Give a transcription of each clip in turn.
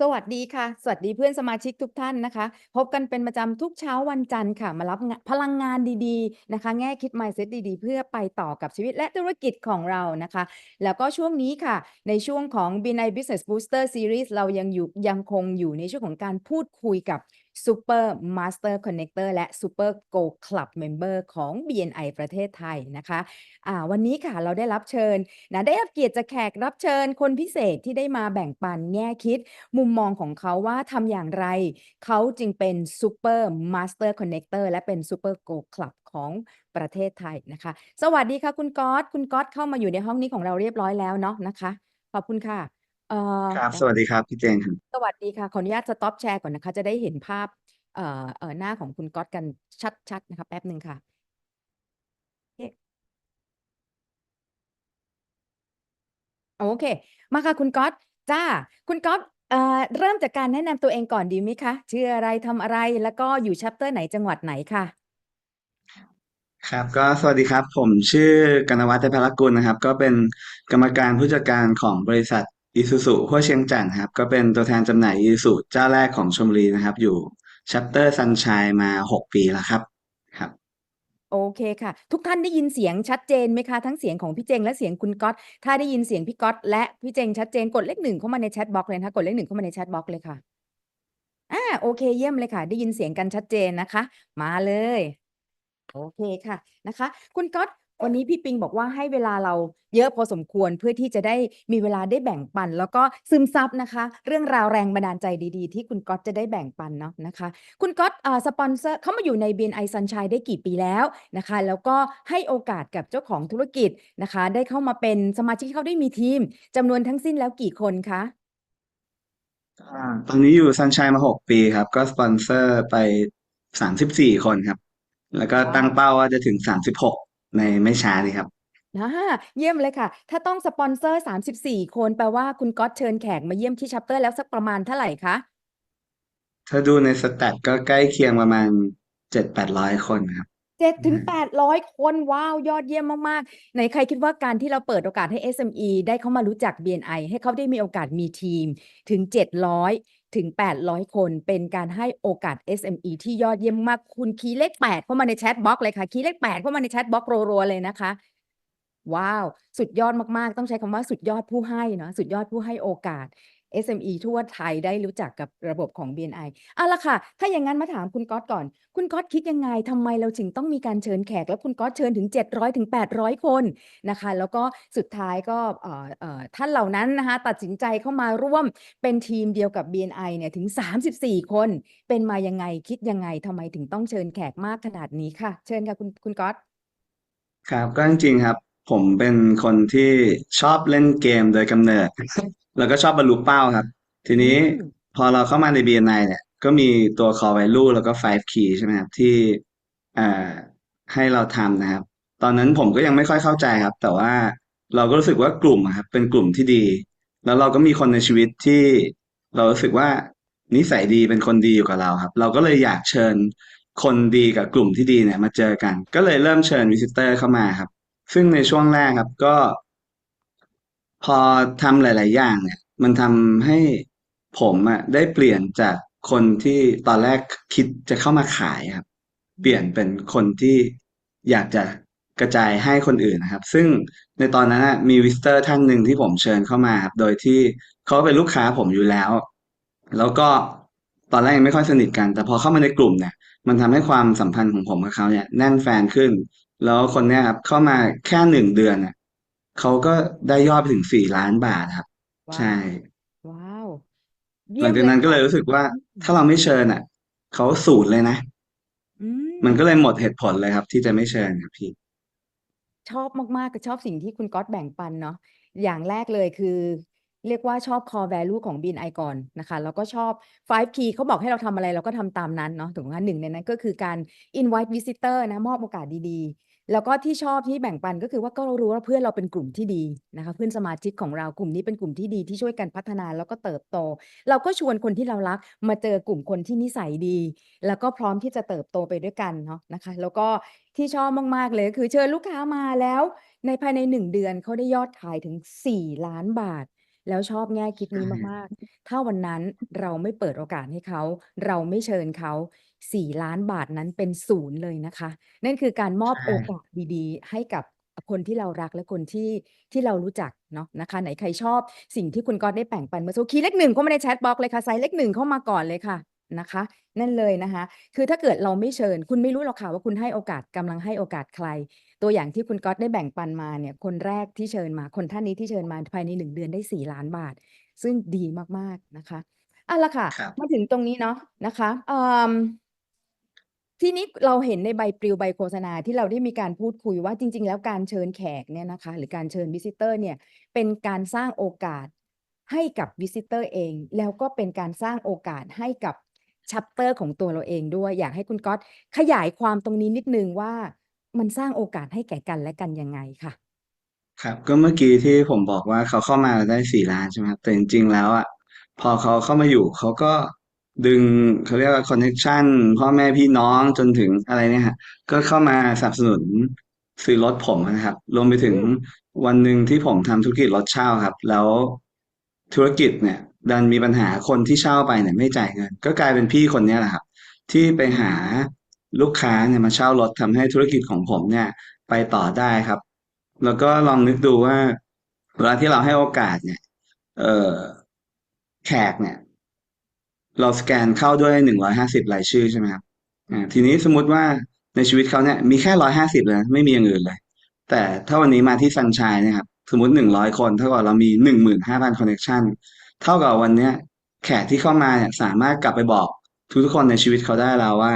สวัสดีค่ะ สวัสดีเพื่อนสมาชิกทุกท่านนะคะ พบกันเป็นประจำทุกเช้าวันจันทร์ค่ะ มารับพลังงานดีๆนะคะ แง่คิด mindset ดีๆ เพื่อไปต่อกับชีวิตและธุรกิจของเรานะคะ แล้วก็ช่วงนี้ค่ะ ในช่วงของ BNI Business Booster Series เรายังอยู่ยังคงอยู่ในช่วงของการพูดคุยกับ Super Master Connector และ Super Go Club Member ของ BNI ประเทศไทยนะคะอ่าวันนี้ค่ะเราได้รับเชิญนะได้รับเกียรติจากแขกรับเชิญคนพิเศษที่ได้มาแบ่งปันแง่คิด มุมมองของเขาว่าทำอย่างไร เขาจึงเป็น Super Master Connector และเป็น Super Go Club ของประเทศไทยนะคะ สวัสดีค่ะคุณก๊อตคุณก๊อตเข้ามาอยู่ในห้องนี้ของเราเรียบร้อยแล้วเนาะนะคะ ขอบคุณค่ะ เอ่อ ครับ สวัสดีครับ พี่เจนครับ สวัสดีค่ะ ขออนุญาตสต็อปแชร์ก่อนนะคะ จะได้เห็นภาพ เอ่อเอ่อหน้าของคุณก๊อตกันชัดๆนะคะ แป๊บหนึ่งค่ะโอเคโอเค มาค่ะคุณก๊อตจ้า คุณก๊อตเอ่อเริ่มจากการแนะนำตัวเองก่อนดีไหมคะ ชื่ออะไรทำอะไร แล้วก็อยู่ชัปเตอร์ไหนจังหวัดไหนค่ะ ครับ ก็สวัสดีครับ ผมชื่อกนวัฒน์เทพรกุลนะครับ ก็เป็นกรรมการผู้จัดการของบริษัท อิซูซุหัวเชียงจันทร์ครับ ก็เป็นตัวแทนจำหน่ายอิซูซุเจ้าแรกของชลบุรีนะครับ อยู่ชัปเตอร์ซันชัยมาหกปีแล้วครับครับ โอเคค่ะ ทุกท่านได้ยินเสียงชัดเจนไหมคะ ทั้งเสียงของพี่เจงและเสียงคุณก๊อตถ้าได้ยินเสียงพี่ก๊อตและพี่เจงชัดเจนกดเลขหนึ่งเข้ามาในแชทบล็อกเลยนะคะกดเลขหนึ่งเข้ามาในแชทบล็อกเลยค่ะอ่าโอเคเยี่ยมเลยค่ะ ได้ยินเสียงกันชัดเจนนะคะ มาเลย โอเคค่ะนะคะ คุณก๊อต วันนี้พี่ปิงบอกว่าให้เวลาเราเยอะพอสมควรเพื่อที่จะได้มีเวลาได้แบ่งปัน แล้วก็ซึมซับนะคะ เรื่องราวแรงบันดาลใจดีๆ ที่คุณก๊อตจะได้แบ่งปันเนาะนะคะ คุณก๊อตเอ่อสปอนเซอร์เขามาอยู่ใน BNI Sunshine ได้กี่ปีแล้วนะคะ แล้วก็ให้โอกาสกับเจ้าของธุรกิจนะคะ ได้เข้ามาเป็นสมาชิกที่เขาได้มีทีมจำนวนทั้งสิ้นแล้วกี่คนคะ อ่าตอนนี้อยู่ซันชัยมาหกปีครับ ก็สปอนเซอร์ไปสามสิบสี่คนครับ แล้วก็ตั้งเป้าว่าจะถึงสามสิบหก ในไม่ช้านี้ครับอ่าเยี่ยมเลยค่ะ ถ้าต้องสปอนเซอร์ 34 คน แปลว่าคุณก๊อตเชิญแขกมาเยี่ยมที่ชัปเตอร์แล้วสักประมาณเท่าไหร่คะ ถ้าดูในสแตทก็ใกล้เคียงประมาณเจ็ดแปดร้อยคนครับ เจ็ดถึงแปดร้อย คน ว้าว ยอดเยี่ยมมาก ๆ ไหนใครคิดว่าการที่เราเปิดโอกาสให้ SME ได้เข้ามารู้จัก BNI ให้เขาได้มีโอกาสมีทีมถึง 700 ถึง 800 คน เป็นการให้โอกาส SME ที่ยอดเยี่ยมมาก คุณคีย์เลข 8 เข้ามาในแชทบล็อกเลยค่ะ คีย์เลข 8 เข้ามาในแชทบล็อกรัวๆเลยนะคะ ว้าว สุดยอดมากๆ ต้องใช้คำว่าสุดยอดผู้ให้เนาะ สุดยอดผู้ให้โอกาส SME ทั่วไทยได้รู้จักกับระบบของ BNI เอาละค่ะ ถ้าอย่างนั้นมาถามคุณก๊อตก่อน คุณก๊อตคิดยังไงทำไมเราถึงต้องมีการเชิญแขก แล้วคุณก๊อตเชิญถึง 700ถึง800 คนนะคะ แล้วก็สุดท้ายก็ท่านเหล่านั้นนะคะตัดสินใจเข้ามาร่วมเป็นทีมเดียวกับ BNI เนี่ยถึง 34 คน เป็นมายังไงคิดยังไงทำไมถึงต้องเชิญแขกมากขนาดนี้ค่ะ เชิญค่ะคุณคุณก๊อตครับก็จริงครับ ผมเป็นคนที่ชอบเล่นเกมโดยกำเนิด แล้วก็ชอบบรรลุเป้าครับ ทีนี้อืมพอเราเข้ามาใน BNI เนี่ย ก็มีตัว core value แล้วก็ five key ใช่ไหมครับ ที่เอ่อให้เราทำนะครับ ตอนนั้นผมก็ยังไม่ค่อยเข้าใจครับ แต่ว่าเราก็รู้สึกว่ากลุ่มอะครับ เป็นกลุ่มที่ดี แล้วเราก็มีคนในชีวิตที่เรารู้สึกว่านิสัยดีเป็นคนดีอยู่กับเราครับ เราก็เลยอยากเชิญคนดีกับกลุ่มที่ดีเนี่ยมาเจอกัน ก็เลยเริ่มเชิญวิสิเตอร์เข้ามาครับ ซึ่งในช่วงแรกครับก็ พอทำหลาย ๆ อย่างเนี่ย มันทำให้ผมอะได้เปลี่ยนจากคนที่ตอนแรกคิดจะเข้ามาขายครับ เปลี่ยนเป็นคนที่อยากจะกระจายให้คนอื่นนะครับ ซึ่งในตอนนั้นอะมีวิสเตอร์ท่านหนึ่งที่ผมเชิญเข้ามาครับ โดยที่เขาเป็นลูกค้าผมอยู่แล้ว แล้วก็ตอนแรกยังไม่ค่อยสนิทกัน แต่พอเข้ามาในกลุ่มเนี่ย มันทำให้ความสัมพันธ์ของผมกับเขาเนี่ยแน่นแฟนขึ้น แล้วคนเนี้ยครับเข้ามาแค่หนึ่งเดือนเนี่ย เขาก็ได้ยอดไปถึงสี่ล้านบาทครับ ว้าใช่ ว ว้าวหเยี่ลัยงมจากเลยนั้นก็ค่ะ เลยรู้สึกว่าอืมถ้าเราไม่เชิญอะเขาศูนย์เลยนะ อืมันมก็เลยหมดเหตุผลเลยครับ ที่จะไม่เชิญครับพี่ ชอบมากๆก็ชอบสิ่งที่คุณก๊อตแบ่งปันเนาะอย่างแรกเลยคือ เรียกว่าชอบ core value ของ BNI ก่อนนะคะ แล้วก็ชอบ five key เขาบอกให้เราทำอะไรเราก็ทำตามนั้นเนาะถูกไหมคะหนึ่งในนั้นก็คือการ invite visitor นะ มอบโอกาสดีๆ แล้วก็ที่ชอบที่แบ่งปันก็คือว่าก็เรารู้ว่าเพื่อนเราเป็นกลุ่มที่ดีนะคะเพื่อนสมาชิกของเรากลุ่มนี้เป็นกลุ่มที่ดีที่ช่วยกันพัฒนาแล้วก็เติบโต เราก็ชวนคนที่เรารักมาเจอกลุ่มคนที่นิสัยดี แล้วก็พร้อมที่จะเติบโตไปด้วยกันเนาะนะคะ แล้วก็ที่ชอบมากๆเลยคือเชิญลูกค้ามาแล้ว ในภายในหนึ่งเดือนเขาได้ยอดขายถึง4ล้านบาท แล้วชอบแง่คิดนี้มากๆ ถ้าวันนั้นเราไม่เปิดโอกาสให้เขา เราไม่เชิญเขา 4 ล้านบาทนั้นเป็นศูนย์เลยนะคะ นั่นคือการมอบใช่ โอกาสดีๆ ให้กับคนที่เรารักและคนที่ที่เรารู้จักเนาะนะคะ ไหนใครชอบสิ่งที่คุณก๊อตได้แบ่งปันเมื่อสักครู่คีย์เลขหนึ่งเข้ามาในแชตบ็อกซ์เลยค่ะใส่เลขหนึ่งเข้ามาก่อนเลยค่ะนะคะ นั่นเลยนะคะ คือถ้าเกิดเราไม่เชิญ คุณไม่รู้หรอกค่ะว่าคุณให้โอกาสกำลังให้โอกาสใคร ตัวอย่างที่คุณก๊อตได้แบ่งปันมาเนี่ยคนแรกที่เชิญมาคนท่านนี้ที่เชิญมาภายใน1เดือนได้4ล้านบาท ซึ่งดีมากๆนะคะ เอาละค่ะ ครับ มาถึงตรงนี้เนาะนะคะเอ่อ ทีนี้เราเห็นในใบปลิวใบโฆษณาที่เราได้มีการพูดคุยว่าจริง ๆ แล้วการเชิญแขกเนี่ยนะคะ หรือการเชิญวิซิเตอร์เนี่ยเป็นการสร้างโอกาสให้กับวิซิเตอร์เอง แล้วก็เป็นการสร้างโอกาสให้กับชัปเตอร์ของตัวเราเองด้วย อยากให้คุณก๊อตขยายความตรงนี้นิดนึงว่ามันสร้างโอกาสให้แก่กันและกันยังไงค่ะ?ครับ ก็เมื่อกี้ที่ผมบอกว่าเขาเข้ามาได้4ล้านใช่ไหมครับแต่จริงๆแล้วอะพอเขาเข้ามาอยู่เขาก็ ดึงเขาเรียกว่าคอนเน็กชันพ่อแม่พี่น้องจนถึงอะไรเนี่ยครับก็เข้ามาสนับสนุนซื้อรถผมนะครับ รวมไปถึงวันหนึ่งที่ผมทำธุรกิจรถเช่าครับ แล้วธุรกิจเนี่ย ดันมีปัญหาคนที่เช่าไปเนี่ยไม่จ่ายเงิน ก็กลายเป็นพี่คนนี้แหละครับ ที่ไปหาลูกค้าเนี่ยมาเช่ารถทำให้ธุรกิจของผมเนี่ย ไปต่อได้ครับ แล้วก็ลองนึกดูว่าเวลาที่เราให้โอกาสเนี่ย เออแขกเนี่ย เราสแกนเข้าด้วย150รายชื่อใช่ไหมครับอ่าทีนี้สมมุติว่าในชีวิตเขาเนี่ยมีแค่150เลยไม่มีอย่างอื่นเลย แต่ถ้าวันนี้มาที่ซันชัยนี่ยครับสมมติ100คนเท่ากับเรามี15,000คอนเน็กชันเท่ากับวันเนี้ยแขกที่เข้ามาเนี่ยสามารถกลับไปบอกทุกๆคนในชีวิตเขาได้แล้วว่า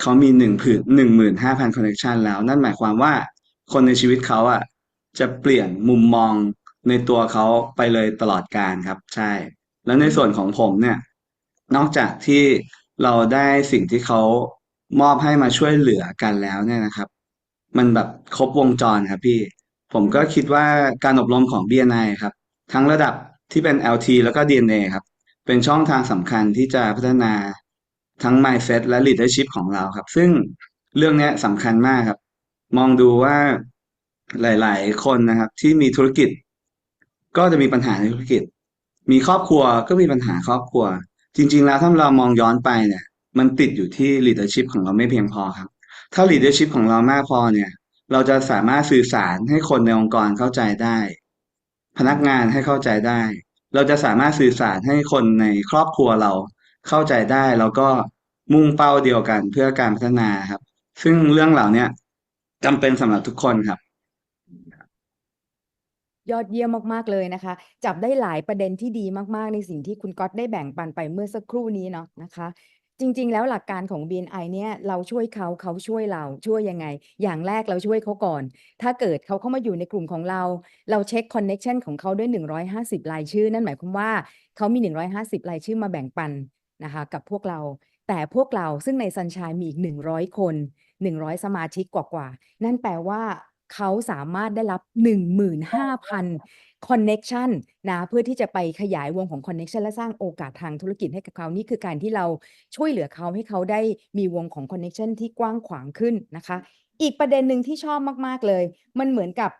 เขามี1ผืน15,000คอนเน็กชันแล้ว นั่นหมายความว่าคนในชีวิตเขาอะจะเปลี่ยนมุมมองในตัวเขาไปเลยตลอดกาลครับ ใช่ แล้วในส่วนของผมเนี่ย นอกจากที่เราได้สิ่งที่เขามอบให้มาช่วยเหลือกันแล้วเนี่ยนะครับ มันแบบครบวงจรครับพี่ ผมก็คิดว่าการอบรมของ BNI ครับ ทั้งระดับที่เป็น LT แล้วก็ DNA ครับ เป็นช่องทางสำคัญที่จะพัฒนาทั้ง mindset และ leadership ของเราครับ ซึ่งเรื่องนี้สำคัญมากครับ มองดูว่าหลาย ๆ คนนะครับ ที่มีธุรกิจ ก็จะมีปัญหาในธุรกิจ มีครอบครัวก็มีปัญหาครอบครัว จริง ๆ แล้วถ้าเรามองย้อนไปเนี่ย มันติดอยู่ที่ leadership ของเราไม่เพียงพอครับ ถ้า leadership ของเรามากพอเนี่ย เราจะสามารถสื่อสารให้คนในองค์กรเข้าใจได้ พนักงานให้เข้าใจได้ เราจะสามารถสื่อสารให้คนในครอบครัวเราเข้าใจได้ แล้วก็มุ่งเป้าเดียวกันเพื่อการพัฒนาครับ ซึ่งเรื่องเหล่านี้จำเป็นสำหรับทุกคนครับ ยอดเยี่ยมมากๆเลยนะคะ จับได้หลายประเด็นที่ดีมากๆ ในสิ่งที่คุณก๊อตได้แบ่งปันไปเมื่อสักครู่นี้เนาะนะคะ จริง ๆ แล้วหลักการของ BNI เนี่ยเราช่วยเขาเขาช่วยเราช่วยยังไง?อย่างแรกเราช่วยเขาก่อน ถ้าเกิดเขาเข้ามาอยู่ในกลุ่มของเรา เราเช็กคอนเน็กชันของเขาด้วย 150รายชื่อ นั่นหมายความว่าเขามี 150รายชื่อมาแบ่งปันนะคะกับพวกเราแต่พวกเราซึ่งในซันชัยมีอีก 100 คน 100 สมาชิกกว่าๆ นั่นแปลว่า เขาสามารถได้รับ 15,000คอนเน็กชันนะเพื่อที่จะไปขยายวงของคอนเน็กชันและสร้างโอกาสทางธุรกิจให้กับเขานี่คือการที่เราช่วยเหลือเขาให้เขาได้มีวงของคอนเน็กชันที่กว้างขวางขึ้นนะคะ อีกประเด็นหนึ่งที่ชอบมาก ๆ เลย มันเหมือนกับ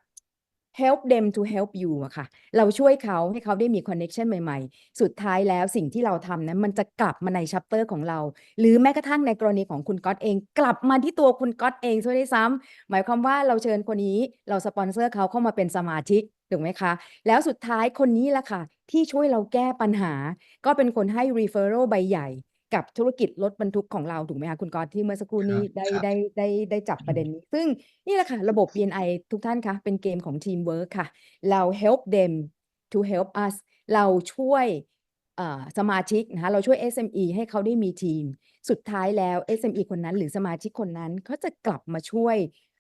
help them to help you อะค่ะ เราช่วยเขาให้เขาได้มีคอนเน็กชันใหม่ๆ สุดท้ายแล้วสิ่งที่เราทำนั้นมันจะกลับมาในชัปเตอร์ของเรา หรือแม้กระทั่งในกรณีของคุณก๊อตเอง กลับมาที่ตัวคุณก๊อตเองเสียด้วยซ้ำหมายความว่าเราเชิญคนนี้เราสปอนเซอร์เขาเข้ามาเป็นสมาชิกถูกไหมคะ แล้วสุดท้ายคนนี้ละค่ะ ที่ช่วยเราแก้ปัญหา ก็เป็นคนให้ referral ใบใหญ่ กับธุรกิจรถบรรทุกของเราถูกไหมคะคุณก๊อตที่เมื่อสักครู่คนรี้ับได้ครับ ได้ได้ได้จับประเด็นนี้ ซึ่งนี่แหละค่ะ ระบบ BNI ทุกท่านคะเป็นเกมของทีมเวิร์กค่ะ เรา help them to help us เราช่วยเอ่อสมาชิกนะคะเราช่วย SME ให้เขาได้มีทีม สุดท้ายแล้ว SME คนนั้นหรือสมาชิกคนนั้นเขาจะกลับมาช่วย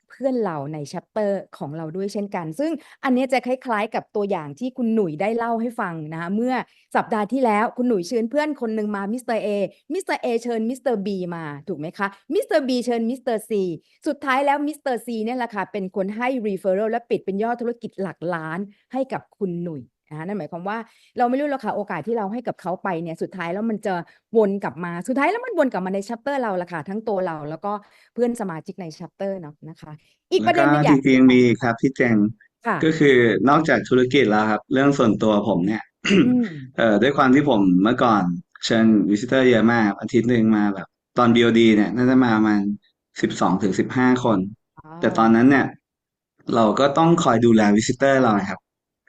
เพื่อนเราในชัปเตอร์ของเราด้วยเช่นกัน ซึ่งอันนี้จะคล้ายๆ กับตัวอย่างที่คุณหนุ่ยได้เล่าให้ฟังนะคะเมื่อสัปดาห์ที่แล้วคุณหนุ่ยเชิญเพื่อนคนหนึ่งมามิสเตอร์เอมิสเตอร์เอเชิญมิสเตอร์บีมาถูกไหมคะมิสเตอร์บีเชิญมิสเตอร์ซีสุดท้ายแล้วมิสเตอร์ซีเนี่ยแหละค่ะเป็นคนให้รีเฟอร์เรลและปิดเป็นยอดธุรกิจหลักล้านให้กับคุณหนุ่ย นะคะนั่นหมายความว่าเราไม่รู้หรอกค่ะโอกาสที่เราให้กับเขาไปเนี่ยสุดท้ายแล้วมันจะวนกลับมาสุดท้ายแล้วมันวนกลับมาในชัปเตอร์เราแหละค่ะทั้งตัวเราแล้วก็เพื่อนสมาชิกในชัปเตอร์เนาะนะคะ อีกแล้ปวระก็เด็นหนึ่งอจยากริงๆมีครับพี่แจงค่ะก็คือนอกจากธุรกิจแล้วครับ เรื่องส่วนตัวผมเนี่ย อืม เอ่อด้วยความที่ผมเมื่อก่อนเชิญวิสิเตอร์เยอะมากครับอาทิตย์หนึ่งมาแบบ ตอน BOD เนี่ย น่าจะมาประมาณสิบสองถึงสิบห้าคนแต่ตอนนั้นเนี่ย เราก็ต้องคอยดูแลวิสิเตอร์เรานะครับ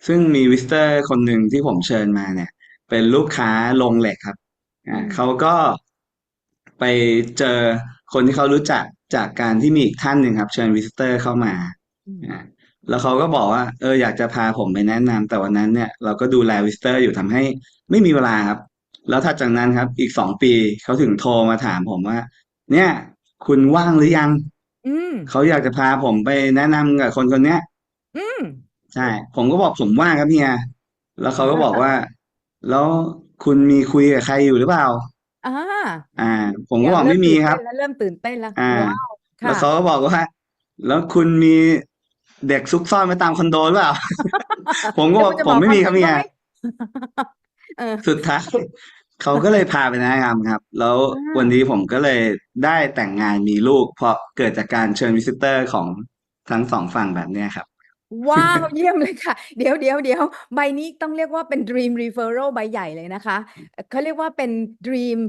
ซึ่งมีวิสิเตอร์คนหนึ่งที่ผมเชิญมาเนี่ย เป็นลูกค้าโรงเหล็กครับอ่าอืมเขาก็ไปเจอคนที่เขารู้จักจากการที่มีอีกท่านหนึ่งครับ เชิญวิสิเตอร์เข้ามาอืมอ่าแล้วเขาก็บอกว่า เอออยากจะพาผมไปแนะนำแต่วันนั้นเนี่ยเราก็ดูแลวิสิเตอร์อยู่ทำให้ไม่มีเวลาครับ แล้วถัดจากนั้นครับอีกสองปีเขาถึงโทรมาถามผมว่า เนี่ย คุณว่างหรือยัง อืม เขาอยากจะพาผมไปแนะนำกับคนคนเนี้ย อืม ใช่ ผมก็บอกผมว่างครับเฮีย แล้วเขาก็บอกว่า แล้วคุณมีคุยกับใครอยู่หรือเปล่า อ่าอ่า ผมก็เดี๋ยบวอกเริ่ไม่มมีตื่นครัเต้บนแล้วเริ่มตื่นเต้นแล้วอ่า ว้าวแล้วค่ะเขาก็บอกว่า แล้วคุณมีเด็กซุกซ่อนไว้ตามคอนโดหรือเปล่า ผมก็เดี๋ยบวอกมันจะผบมอกไม่ความมีจคริรับงเฮีว่ายไม่เออสุดท้าย เขาก็เลยพาไปแนะนำครับ แล้วอ่วันานี้ผมก็เลยได้แต่งงานมีลูก เพราะเกิดจากการเชิญวิสิเตอร์ของทั้งสองฝั่งแบบเนี้ยครับ ว้าว เยี่ยมเลยค่ะ เดี๋ยวเดี๋ยวเดี๋ยวใบนี้ต้องเรียกว่าเป็น dream referral ใบใหญ่เลยนะคะเขาเรียกว่าเป็น dream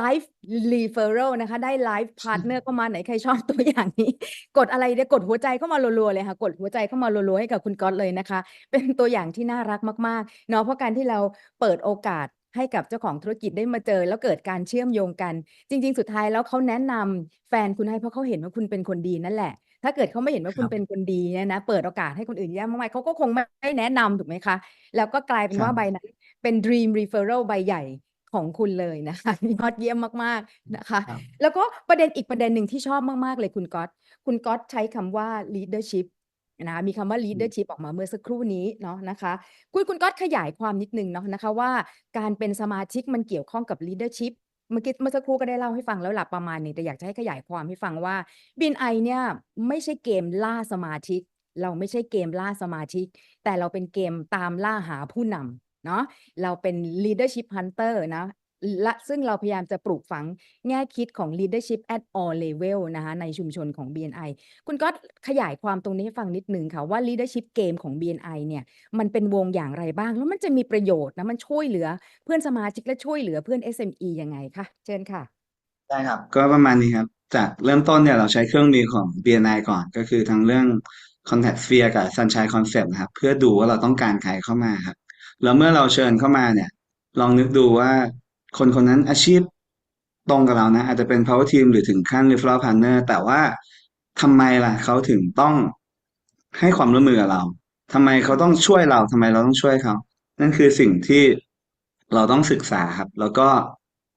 life referral นะคะ ได้ life partner เข้ามาไหนใครชอบตัวอย่างนี้ กดอะไรเดี๋ยวกดหัวใจเข้ามารัวๆเลยค่ะ กดหัวใจเข้ามารัวๆให้กับคุณก๊อตเลยนะคะ เป็นตัวอย่างที่น่ารักมากๆเนาะเพราะการที่เราเปิดโอกาสให้กับเจ้าของธุรกิจได้มาเจอ แล้วเกิดการเชื่อมโยงกัน จริง ๆ สุดท้ายแล้วเขาแนะนำแฟนคุณให้เพราะเขาเห็นว่าคุณเป็นคนดีนั่นแหละ ถ้าเกิดเขาไม่เห็นว่าคคุณรับเป็นคนดีเนี่ยนะเปิดโอกาสให้คนอื่นเยอะมากมายเขาก็คงไม่แนะนำถูกไหมคะ แล้วก็กลายเป็คนรัว่าบใบนั้นเป็น dream referral ใบใหญ่ของคุณเลยนะคะยอดเยี่ยมมากๆนะคะครับแล้วก็ประเด็นอีกประเด็นหนึ่งที่ชอบมากๆเลยคุณก๊อตคุณก๊อตใช้คำว่า leadership นะคะมีคำว่าอืม leadership ออกมาเมื่อสักครู่นี้เนาะนะคะ คุณคุณก๊อตขยายความนิดนึงเนาะนะคะว่าการเป็นสมาชิกมันเกี่ยวข้องกับ leadership เมื่อกี้เมื่อสักครู่ก็ได้เล่าให้ฟังแล้วหลับประมาณนี้แต่อยากจะให้ขยายความให้ฟังว่าบินไอเนี่ยไม่ใช่เกมล่าสมาชิก เราไม่ใช่เกมล่าสมาชิก แต่เราเป็นเกมตามล่าหาผู้นำเนาะเราเป็น leadership hunter นะ และซึ่งเราพยายามจะปลูกฝังแง่คิดของ leadership at all level นะคะในชุมชนของ BNI คุณก็ขยายความตรงนี้ให้ฟังนิดนึงค่ะว่า leadership game ของ BNI เนี่ยมันเป็นวงอย่างไรบ้าง แล้วมันจะมีประโยชน์นะ มันช่วยเหลือเพื่อนสมาชิกและช่วยเหลือเพื่อน SME ยังไงคะเชิญค่ะ ได้ครับ ก็ประมาณนี้ครับ จากเริ่มต้นเนี่ยเราใช้เครื่องมือของ BNI ก่อนก็คือทั้งเรื่อง Contact Sphere กับ Sunshine Concept นะครับ เพื่อดูว่าเราต้องการใครเข้ามาครับแล้วเมื่อเราเชิญเข้ามาเนี่ย ลองนึกดูว่า คนคนนั้นอาชีพตรงกับเรานะ อาจจะเป็น Power Team หรือถึงขั้น Referral Partner แต่ว่าทำไมล่ะเขาถึงต้องให้ความร่วมมือกับเราทำไมเขาต้องช่วยเราทำไมเราต้องช่วยเขา นั่นคือสิ่งที่เราต้องศึกษาครับ แล้วก็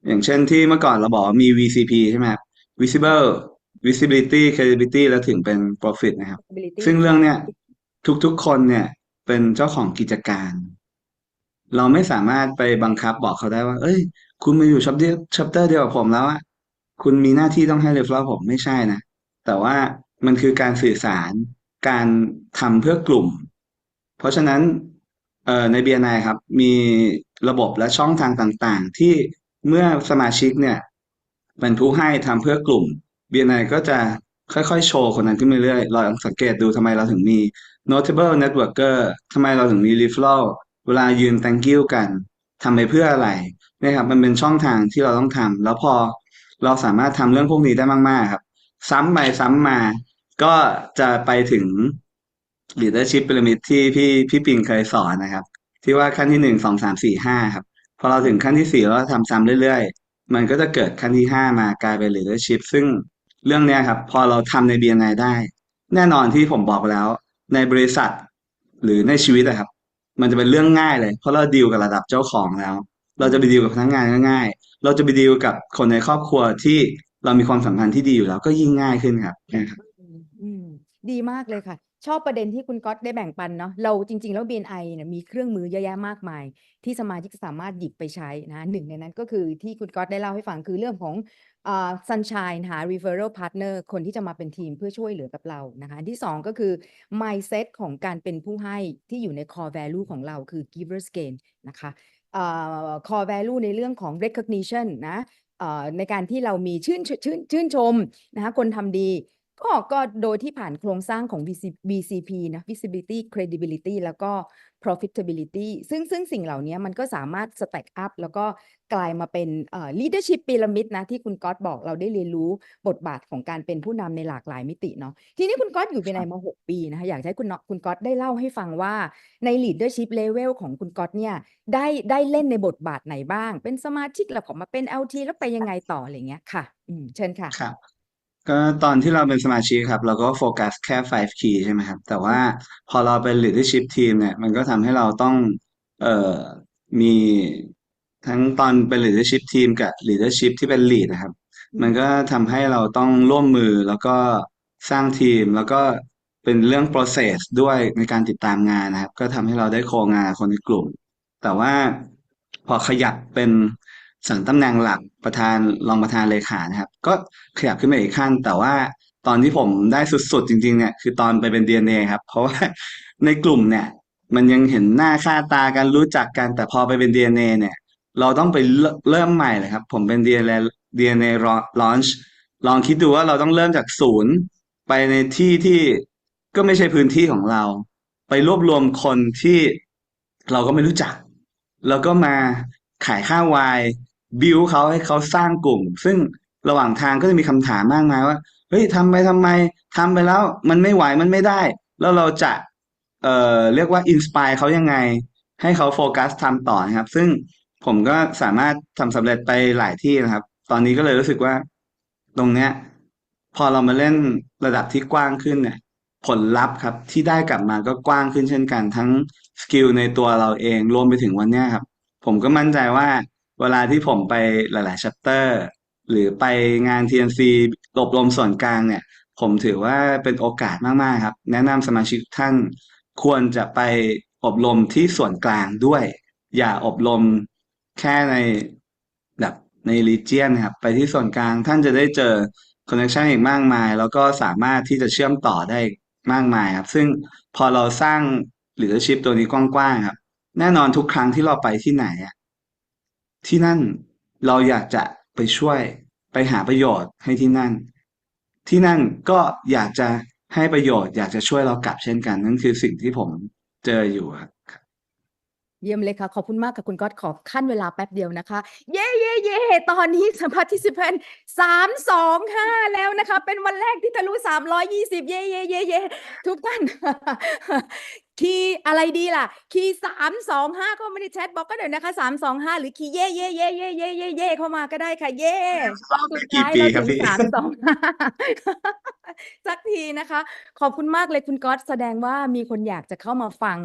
อย่างเช่นที่เมื่อก่อนเราบอกว่ามี VCP ใช่ไหมครับ Visible Visibility Credibility แล้วถึงเป็น Profit นะครับ ability ซึ่งเรื่อค่ะงเนี้ยทุกๆคนเนี่ยเป็นเจ้าของกิจการ เราไม่สามารถไปบังคับบอกเขาได้ว่า เอ้ย คุณมาอยู่ชัปเตอร์ชัปเตอร์เดียวกับผมแล้วอะคุณมีหน้าที่ต้องให้เรฟเฟอร์ผมไม่ใช่นะ แต่ว่ามันคือการสื่อสาร การทำเพื่อกลุ่ม เพราะฉะนั้นเอ่อใน BNI ครับ มีระบบและช่องทางต่างๆ ที่เมื่อสมาชิกเนี่ยเป็นผู้ให้ทำเพื่อกลุ่ม BNI ก็จะค่อยๆ โชว์คนนั้นขึ้นมาเรื่อยๆเราสังเกตดูทำไมเราถึงมี notable networker ทำไมเราถึงมี referral เวลายืน thank you กันทำไปเพื่ออะไรนะครับ มันเป็นช่องทางที่เราต้องทำแล้วพอเราสามารถทำเรื่องพวกนี้ได้มาก ๆ ครับ ซ้ำไปซ้ำมา ก็จะไปถึง leadership pyramid ที่พี่พี่ปิงเคยสอนนะครับ ที่ว่าขั้นที่หนึ่งสองสามสี่ห้าครับ พอเราถึงขั้นที่สี่แล้วเราทำซ้ำเรื่อย ๆ มันก็จะเกิดขั้นที่ห้ามากลายเป็น leadership ซึ่งเรื่องเนี้ยครับ พอเราทำใน BNI ได้ แน่นอนที่ผมบอกไปแล้ว ในบริษัทหรือในชีวิตอะครับ มันจะเป็นเรื่องง่ายเลย เพราะเราดีลกับระดับเจ้าของแล้ว เราจะไปดีลกับพนักงานก็ง่าย เราจะไปดีลกับคนในครอบครัวที่เรามีความสัมพันธ์ที่ดีอยู่แล้วก็ยิ่งง่ายขึ้นครับนะครับอืมอืมดีมากเลยค่ะ ชอบประเด็นที่คุณก๊อตได้แบ่งปันเนาะเราจริง ๆ แล้ว BNI เนี่ยมีเครื่องมือเยอะแยะมากมาย ที่สมาชิกสามารถหยิบไปใช้นะหนึ่งในนั้นก็คือที่คุณก๊อตได้เล่าให้ฟังคือเรื่องของ ซันชัยหา referral partner คนที่จะมาเป็นทีมเพื่อช่วยเหลือกับเรานะคะอันที่สองก็คือ mindset ของการเป็นผู้ให้ที่อยู่ใน core value ของเราคือ givers gain นะคะ core value ในเรื่องของ recognition นะในการที่เรามีชื่นชชื่นชื่นชมนะคะคนทำดี ก็ก็โดยที่ผ่านโครงสร้างของ VC VCP นะ visibility credibility แล้วก็ profitability ซึ่งซึ่งสิ่งเหล่านี้มันก็สามารถ stack up แล้วก็กลายมาเป็น leadership pyramid นะ ที่คุณก๊อตบอกเราได้เรียนรู้บทบาทของการเป็นผู้นำในหลากหลายมิติเนาะทีนี้คุณก๊อตอยู่เป็นไงมา 6 ปีนะคะอยากให้คุณเนาะคุณก๊อตได้เล่าให้ฟังว่าใน leadership level ของคุณก๊อตเนี่ยได้ได้เล่นในบทบาทไหนบ้าง เป็นสมาชิกแล้วก็มาเป็น LT แล้วไปยังไงต่ออะไรเงี้ยค่ะ อืมเชิญค่ะครับ ก็ตอนที่เราเป็นสมาชิกครับ เราก็โฟกัสแค่ 5 key ใช่ไหมครับ แต่ว่าพอเราเป็น leadership team เนี่ย มันก็ทำให้เราต้อง เอ่อมีทั้งตอนเป็น leadership team กับ leadership ที่เป็น lead นะครับ มันก็ทำให้เราต้องร่วมมือแล้วก็สร้างทีมแล้วก็เป็นเรื่อง process ด้วยในการติดตามงานนะครับ ก็ทำให้เราได้โคงานกับคนในกลุ่ม แต่ว่าพอขยับเป็น สั่งตำแหน่งหลักประธานรองประธานเลขานะครับ ก็ขยับขึ้นมาอีกขั้น แต่ว่าตอนที่ผมได้สุดๆจริงๆเนี่ยคือตอนไปเป็น DNA ครับ เพราะว่าในกลุ่มเนี่ย มันยังเห็นหน้าค่าตากันรู้จักกัน แต่พอไปเป็น DNA เนี่ย เราต้องไปเริ่มใหม่เลยครับ ผมเป็น DNA DNA launch ลองคิดดูว่าเราต้องเริ่มจากศูนย์ไปในที่ที่ก็ไม่ใช่พื้นที่ของเรา ไปรวบรวมคนที่เราก็ไม่รู้จัก แล้วก็มาขายข้าวาย บิวเขาให้เขาสร้างกลุ่ม ซึ่งระหว่างทางก็จะมีคำถามมากมายว่าเฮ้ยทำไปทำไมทำไปแล้วมันไม่ไหวมันไม่ได้ แล้วเราจะเอ่อเรียกว่าอินสปายเขายังไง ให้เขาโฟกัสทำต่อนะครับ ซึ่งผมก็สามารถทำสำเร็จไปหลายที่นะครับ ตอนนี้ก็เลยรู้สึกว่า ตรงเนี้ย พอเรามาเล่นระดับที่กว้างขึ้นเนี่ย ผลลัพธ์ครับ ที่ได้กลับมาก็กว้างขึ้นเช่นกัน ทั้งสกิลในตัวเราเองรวมไปถึงวันเนี้ยครับ ผมก็มั่นใจว่า เวลาที่ผมไปหลาย ๆ ชัปเตอร์ หรือไปงาน TNC อบรมส่วนกลางเนี่ย ผมถือว่าเป็นโอกาสมาก ๆ ครับ แนะนำสมาชิกท่านควรจะไปอบรมที่ส่วนกลางด้วย อย่าอบรมแค่ในแบบในรีเจียนนะครับ ไปที่ส่วนกลางท่านจะได้เจอคอนเนคชันอีกมากมาย แล้วก็สามารถที่จะเชื่อมต่อได้มากมายครับ ซึ่งพอเราสร้าง leadership ตัวนี้กว้างๆครับ แน่นอนทุกครั้งที่เราไปที่ไหนอะ ที่นั่นเราอยากจะไปช่วยไปหาประโยชน์ให้ที่นั่น ที่นั่นก็อยากจะให้ประโยชน์อยากจะช่วยเรากลับเช่นกัน นั่นคือสิ่งที่ผมเจออยู่ครับเยี่ยมเลยค่ะ ขอบคุณมากค่ะคุณก๊อตขอขั้นเวลาแป๊บเดียวนะคะ เย่เย่เย่ตอนนี้สมาธิสิเพนสามสองห้าแล้วนะคะ เป็นวันแรกที่ทะลุสามร้อยยี่สิบเย่เย่เย่เย่ทุกท่าน คีย์อะไรดีล่ะ คีย์สามสองห้าเข้ามาในแชทบอกก็เดี๋ยวนะคะสามสองห้าหรือคีย์เย่เย่เย่เย่เย่เย่เย่เข้ามาก็ได้ค่ะ เย่สุดกี่ท้ายปีเราครัถึบงพี่สามสองห้าสักทีนะคะ ขอบคุณมากเลยคุณก๊อตแสดงว่ามีคนอยากจะเข้ามาฟัง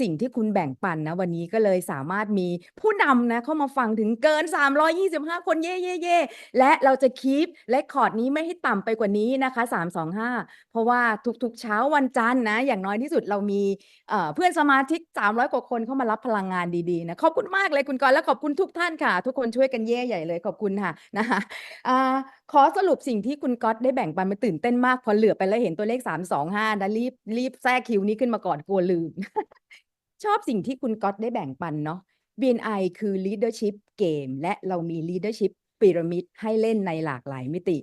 สิ่งที่คุณแบ่งปันนะ วันนี้ก็เลยสามารถมีผู้นำนะเข้ามาฟังถึงเกิน 325 คนเย่เย่เย่และเราจะคีปและคอร์ดนี้ไม่ให้ต่ำไปกว่านี้นะคะ 325 เพราะว่าทุกๆเช้าวันจันทร์นะ อย่างน้อยที่สุดเรามี เพื่อนสมาชิก 300 กว่าคนเข้ามารับพลังงานดีๆนะขอบคุณมากเลยคุณกรณ์และขอบคุณทุกท่านค่ะ ทุกคนช่วยกันเย่ใหญ่เลยขอบคุณค่ะนะคะขอสรุปสิ่งที่คุณก๊อตได้แบ่งปันมาตื่นเต้นมาก พอเหลือไปแล้วเห็นตัวเลข 325นะรีบรีบแทรกคิวนี้ขึ้นมาก่อนกลัวลืม ชอบสิ่งที่คุณก๊อตได้แบ่งปันเนาะ BNI คือ leadership game และเรามี leadership pyramid ให้เล่นในหลากหลายมิติ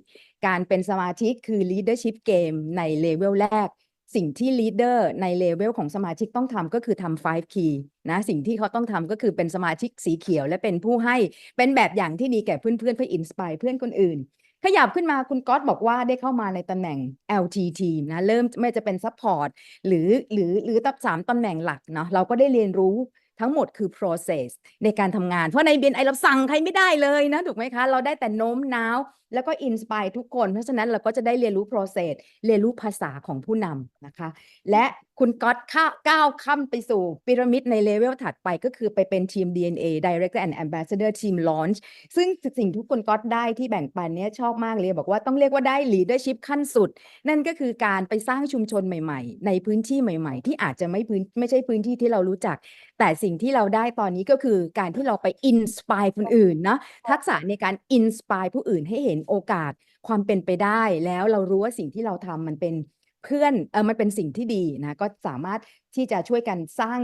การเป็นสมาชิกคือ leadership game ในเลเวลแรก สิ่งที่ leader ในเลเวลของสมาชิกต้องทำก็คือทำ5 key นะสิ่งที่เขาต้องทำก็คือเป็นสมาชิกสีเขียว และเป็นผู้ให้เป็นแบบอย่างที่ดีแก่เพื่อนๆเพื่อ inspire เพื่อนคนอื่น ขยับขึ้นมาคุณก๊อตบอกว่าได้เข้ามาในตำแหน่ง LT team นะเริ่มไม่จะเป็น support หรือหรือหรือตับสามตำแหน่งหลักเนาะเราก็ได้เรียนรู้ทั้งหมดคือ process ในการทำงาน เพราะใน BNI เราสั่งใครไม่ได้เลยนะ ถูกไหมคะ เราได้แต่โน้มน้าวแล้วก็ inspire ทุกคน เพราะฉะนั้นเราก็จะได้เรียนรู้ process เรียนรู้ภาษาของผู้นำนะคะ และคุณก๊อตข้าก้าวข้ามไปสู่พีระมิดในเลเวลถัดไปก็คือไปเป็นทีม DNA Director and Ambassador Team Launch ซึ่งสิ่งทุกคนก๊อตได้ที่แบ่งปันเนี่ยชอบมากเลยบอกว่าต้องเรียกว่าได้ leadership ขั้นสุด นั่นก็คือการไปสร้างชุมชนใหม่ๆ ในพื้นที่ใหม่ ๆ ที่อาจจะไม่พื้นไม่ใช่พื้นที่ที่เรารู้จัก แต่สิ่งที่เราได้ตอนนี้ก็คือการที่เราไป inspire คนอื่นเนาะทักษะในการ inspire ผู้อื่นให้เห็นโอกาสความเป็นไปได้ แล้วเรารู้ว่าสิ่งที่เราทำมันเป็นเพื่อนเออมันเป็นสิ่งที่ดีนะก็สามารถ ที่จะช่วยกันสร้าง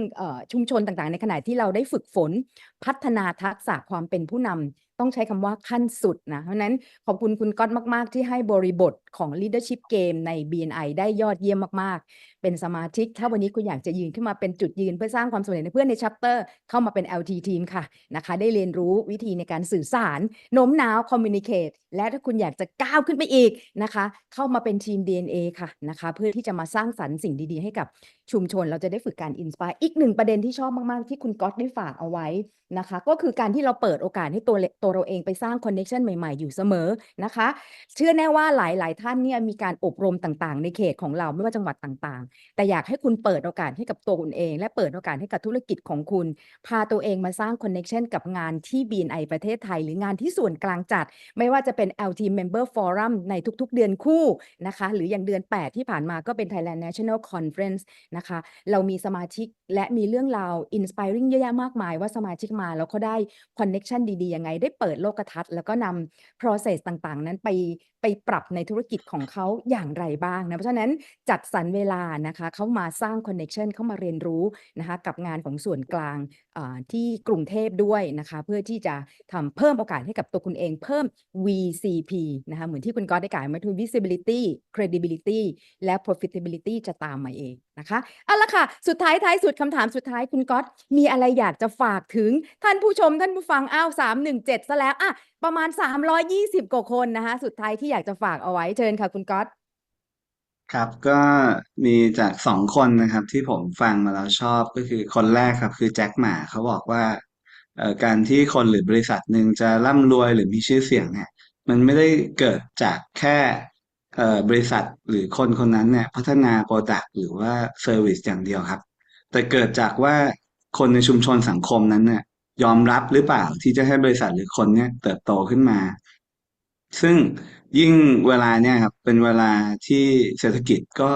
ชุมชนต่างๆ ในขณะที่เราได้ฝึกฝนพัฒนาทักษะความเป็นผู้นำต้องใช้คำว่าขั้นสุดนะ เพราะนั้นขอบคุณคุณก๊อตมากๆ ที่ให้บริบทของ leadership game ใน BNI ได้ยอดเยี่ยมมากๆ เป็นสมาชิก ถ้าวันนี้คุณอยากจะยืนขึ้นมาเป็นจุดยืนเพื่อสร้างความสำเร็จในเพื่อนใน chapter เข้ามาเป็น LT team ค่ะนะคะได้เรียนรู้วิธีในการสื่อสารโน้มน้าว communicate และถ้าคุณอยากจะก้าวขึ้นไปอีกนะคะ เข้ามาเป็นทีม DNA ค่ะนะคะ เพื่อที่จะมาสร้างสรรค์สิ่งดีๆ ให้กับชุมชนเราจะได้ฝึกการ inspire อีกหนึ่งประเด็นที่ชอบมาก ๆ ที่คุณก๊อตได้ฝากเอาไว้นะคะ ก็คือการที่เราเปิดโอกาสให้ตัวเลตัวเราเองไปสร้าง connection ใหม่ ๆ อยู่เสมอนะคะ เชื่อแน่ว่าหลาย ๆ ท่านเนี่ยมีการอบรมต่าง ๆ ในเขตของเราไม่ว่าจังหวัดต่าง ๆ แต่อยากให้คุณเปิดโอกาสให้กับตัวคุณเอง และเปิดโอกาสให้กับธุรกิจของคุณ พาตัวเองมาสร้าง connection กับงานที่ BNI ประเทศไทย หรืองานที่ส่วนกลางจัด ไม่ว่าจะเป็น LT Member Forum ในทุก ๆ เดือนคู่นะคะ หรืออย่างเดือน 8 ที่ผ่านมาก็เป็น Thailand National Conference นะคะ เรามีสมาชิกและมีเรื่องราว inspiring เยอะแยะมากมายว่าสมาชิกมาแล้วเขาได้ connection ดีๆยังไง ได้เปิดโลกทัศน์แล้วก็นำ process ต่างๆ นั้นไปไปปรับในธุรกิจของเขาอย่างไรบ้างนะ เพราะฉะนั้นจัดสรรเวลานะคะเข้ามาสร้าง connection เข้ามาเรียนรู้นะคะกับงานของส่วนกลางที่กรุงเทพด้วยนะคะเพื่อที่จะทำเพิ่มโอกาสให้กับตัวคุณเองเพิ่ม VCP นะคะเหมือนที่คุณก๊อตได้กล่าวมาคือ visibility credibility และ profitability จะตามมาเองนะคะเอาละค่ะสุดท้ายท้ายสุดคำถามสุดท้ายคุณก๊อตมีอะไรอยากจะฝากถึงท่านผู้ชมท่านผู้ฟังอ้าว317ซะแล้วอะประมาณ320กว่าคนนะคะ สุดท้ายที่อยากจะฝากเอาไว้เชิญค่ะ คุณก๊อตครับก็มีจากสองคนนะครับ ที่ผมฟังมาแล้วชอบก็คือคนแรกครับ คือแจ็คหมาเขาบอกว่าการที่คนหรือบริษัทหนึ่งจะร่ำรวยหรือมีชื่อเสียงเนี่ย มันไม่ได้เกิดจากแค่ บริษัทหรือคนคนนั้นเนี่ยพัฒนาโปรดักต์หรือว่าเซอร์วิสอย่างเดียวครับ แต่เกิดจากว่าคนในชุมชนสังคมนั้นเนี่ยยอมรับหรือเปล่าที่จะให้บริษัทหรือคนเนี่ยเติบโตขึ้นมา ซึ่งยิ่งเวลาเนี่ยครับเป็นเวลาที่เศรษฐกิจก็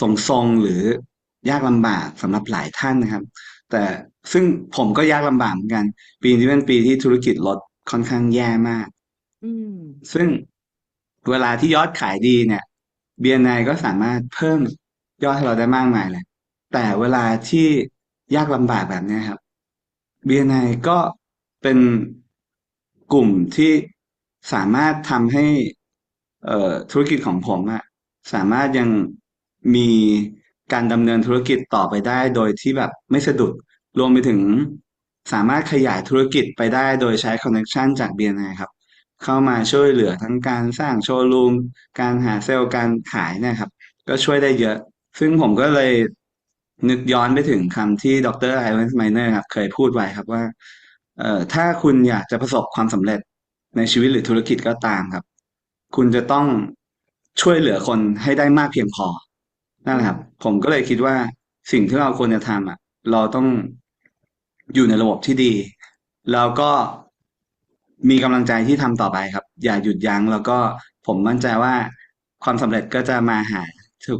ทรงๆหรือยากลำบากสำหรับหลายท่านนะครับ แต่ซึ่งผมก็ยากลำบากเหมือนกัน ปีนี้เป็นปีที่ธุรกิจลดค่อนข้างแย่มากอืมซึ่ง เวลาที่ยอดขายดีเนี่ย BNI ก็สามารถเพิ่มยอดให้เราได้มากมายเลยแต่เวลาที่ยากลำบากแบบนี้ครับ BNI ก็เป็นกลุ่มที่สามารถทำให้เธุรกิจของผมอะสามารถยังมีการดำเนินธุรกิจต่อไปได้ โดยที่แบบไม่สะดุดรวมไปถึงสามารถขยายธุรกิจไปได้โดยใช้คอนเน c t ชันจาก BNI ครับ เข้ามาช่วยเหลือทั้งการสร้างโชว์รูม การหาเซลล์การขายนะครับ ก็ช่วยได้เยอะ ซึ่งผมก็เลยนึกย้อนไปถึงคำที่ดรไอ a วนส์ไมเนอร์ครับเคยพูดไว้ครับว่าเอ่อถ้าคุณอยากจะประสบความสำเร็จในชีวิตหรือธุรกิจก็ตามครับ คุณจะต้องช่วยเหลือคนให้ได้มากเพียงพอนั่นแหละครับ ผมก็เลยคิดว่าสิ่งที่เราควรจะทำอะ เราต้องอยู่ในระบบที่ดี แล้วก็ มีกำลังใจที่ทำต่อไปครับ อย่าหยุดยั้งแล้วก็ผมมั่นใจว่าความสำเร็จก็จะมาหา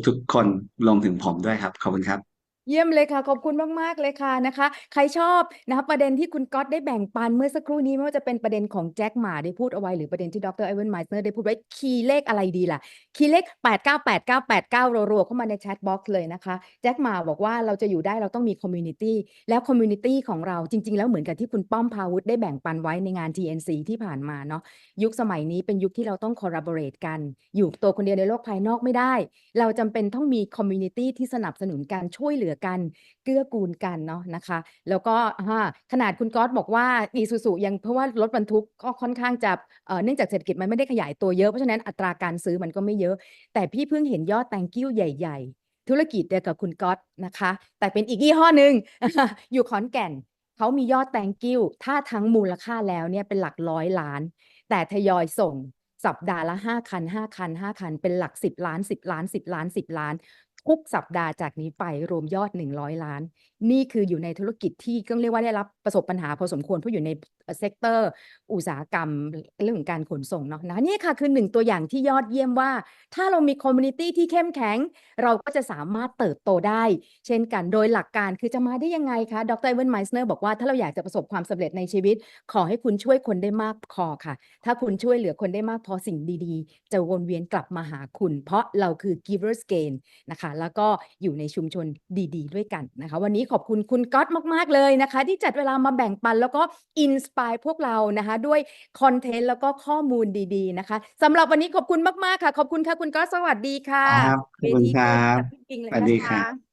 ทุกๆคนรวมถึงผมด้วยครับ ขอบคุณครับ เยี่ยมเลยค่ะ ขอบคุณมาก ๆ เลยค่ะนะคะ ใครชอบนะคะประเด็นที่คุณก๊อตได้แบ่งปันเมื่อสักครู่นี้ไม่ว่าจะเป็นประเด็นของแจ็คหมาได้พูดเอาไว้หรือประเด็นที่ดรไอเวนไมเนอร์ได้พูดไว้คีย์เลขอะไรดีล่ะ คีย์เลข 898989 รัวๆเข้ามาในแชทบ็อกซ์เลยนะคะ แจ็คหมาบอกว่าเราจะอยู่ได้เราต้องมีคอมมูนิตี้แล้วคอมมูนิตี้ของเราจริง ๆ แล้วเหมือนกับที่คุณป้อมพาวุฒิได้แบ่งปันไว้ในงาน TNC ที่ผ่านมาเนาะยุคสมัยนี้เป็นยุคที่เราต้อง collaborate กัน อยู่ตัวคนเดียวในโลกภายนอกไม่ได้ เราจำเป็นต้องมีคอมมูนิตี้ที่สนับสนุนกันช่วยเหลือกัน เกื้อกูลกันเนาะนะคะ แล้วก็ขนาดคุณก๊อตบอกว่าอีซูซูยังเพราะว่ารถบรรทุกก็ค่อนข้างจะเนื่องจากเศรษฐกิจมันไม่ได้ขยายตัวเยอะเพราะฉะนั้นอัตราการซื้อมันก็ไม่เยอะ แต่พี่เพิ่งเห็นยอด thank you ใหญ่ ๆ ธุรกิจเดียวกับคุณก๊อตนะคะ แต่เป็นอีกยี่ห้อหนึ่งอยู่ขอนแก่นเขามียอด thank you ถ้าทั้งมูลค่าแล้วเนี่ยเป็นหลักร้อยล้าน แต่ทยอยส่งสัปดาห์ละ 5 คัน 5 คัน 5 คัน เป็นหลัก 10 ล้าน 10 ล้าน 10 ล้าน 10 ล้าน ทุกสัปดาห์จากนี้ไปรวมยอด 100 ล้าน นี่คืออยู่ในธุรกิจที่ก็เรียกว่าได้รับประสบปัญหาพอสมควรเพราะอยู่ในเซกเตอร์ อุตสาหกรรมเรื่องของการขนส่งเนาะนะนี่ค่ะคือหนึ่งตัวอย่างที่ยอดเยี่ยมว่า ถ้าเรามีคอมมูนิตี้ที่เข้มแข็ง เราก็จะสามารถเติบโตได้ เช่นกันโดยหลักการคือจะมาได้ยังไงคะดรเวนไมสเนอร์บอกว่าถ้าเราอยากจะประสบความสำเร็จในชีวิต ขอให้คุณช่วยคนได้มากพอค่ะ ถ้าคุณช่วยเหลือคนได้มากพอสิ่งดีๆ จะวนเวียนกลับมาหาคุณ เพราะเราคือ givers gain นะคะแล้วก็อยู่ในชุมชนดีๆด้วยกันนะคะ วันนี้ขอบคุณคุณก๊อตมาก ๆ เลยนะคะ ที่จัดเวลามาแบ่งปันแล้วก็อินสปายพวกเรานะคะ ด้วยคอนเทนต์แล้วก็ข้อมูลดีๆนะคะสำหรับวันนี้ขอบคุณมากๆค่ะ ขอบคุณค่ะคุณก๊อตสวัสดีค่ะครับขอบเวคุณทีครัเปิดบกับพี่ปิงเลสยวัสนะดีคครับะ